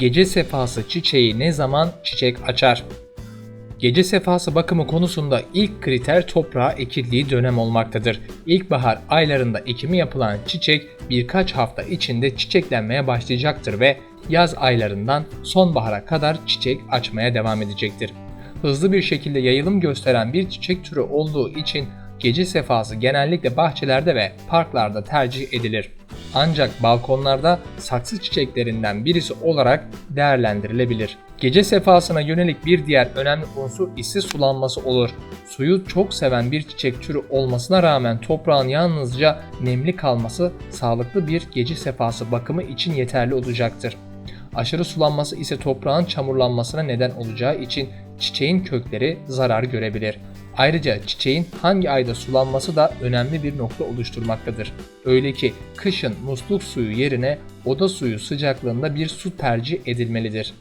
Gece sefası çiçeği ne zaman çiçek açar? Gece sefası bakımı konusunda ilk kriter toprağa ekildiği dönem olmaktadır. İlkbahar aylarında ekimi yapılan çiçek birkaç hafta içinde çiçeklenmeye başlayacaktır ve yaz aylarından sonbahara kadar çiçek açmaya devam edecektir. Hızlı bir şekilde yayılım gösteren bir çiçek türü olduğu için gece sefası genellikle bahçelerde ve parklarda tercih edilir. Ancak balkonlarda saksı çiçeklerinden birisi olarak değerlendirilebilir. Gece sefasına yönelik bir diğer önemli unsur ise sulanması olur. Suyu çok seven bir çiçek türü olmasına rağmen toprağın yalnızca nemli kalması sağlıklı bir gece sefası bakımı için yeterli olacaktır. Aşırı sulanması ise toprağın çamurlanmasına neden olacağı için çiçeğin kökleri zarar görebilir. Ayrıca çiçeğin hangi ayda sulanması da önemli bir nokta oluşturmaktadır. Öyle ki kışın musluk suyu yerine oda suyu sıcaklığında bir su tercih edilmelidir.